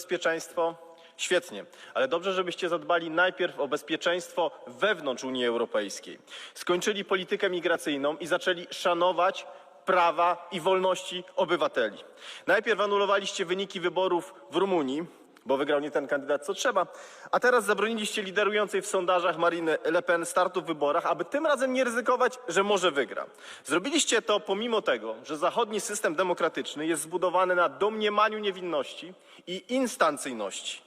Bezpieczeństwo? Świetnie, ale dobrze, żebyście zadbali najpierw o bezpieczeństwo wewnątrz Unii Europejskiej. Skończyli politykę migracyjną i zaczęli szanować prawa i wolności obywateli. Najpierw anulowaliście wyniki wyborów w Rumunii, bo wygrał nie ten kandydat, co trzeba, a teraz zabroniliście liderującej w sondażach Marine Le Pen startu w wyborach, aby tym razem nie ryzykować, że może wygra. Zrobiliście to pomimo tego, że zachodni system demokratyczny jest zbudowany na domniemaniu niewinności i instancyjności.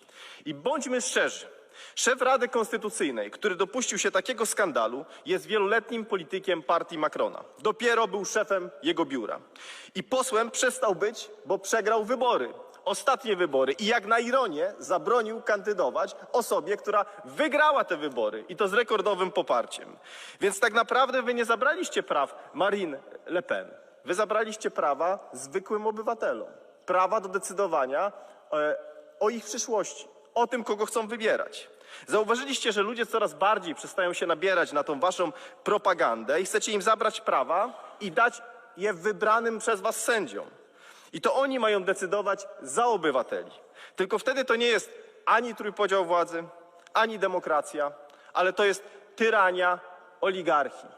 I bądźmy szczerzy, szef Rady Konstytucyjnej, który dopuścił się takiego skandalu, jest wieloletnim politykiem partii Macrona. Dopiero był szefem jego biura. I posłem przestał być, bo przegrał wybory. Ostatnie wybory i jak na ironię zabronił kandydować osobie, która wygrała te wybory i to z rekordowym poparciem. Więc tak naprawdę wy nie zabraliście praw Marine Le Pen. Wy zabraliście prawa zwykłym obywatelom. Prawa do decydowania e, o ich przyszłości, o tym, kogo chcą wybierać. Zauważyliście, że ludzie coraz bardziej przestają się nabierać na tą waszą propagandę i chcecie im zabrać prawa i dać je wybranym przez was sędziom. I to oni mają decydować za obywateli. Tylko wtedy to nie jest ani trójpodział władzy, ani demokracja, ale to jest tyrania oligarchii.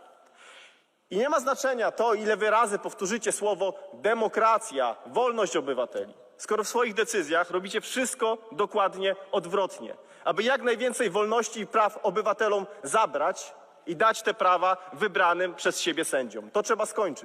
I nie ma znaczenia to, ile wy razy powtórzycie słowo demokracja, wolność obywateli, skoro w swoich decyzjach robicie wszystko dokładnie odwrotnie, aby jak najwięcej wolności i praw obywatelom zabrać i dać te prawa wybranym przez siebie sędziom. To trzeba skończyć.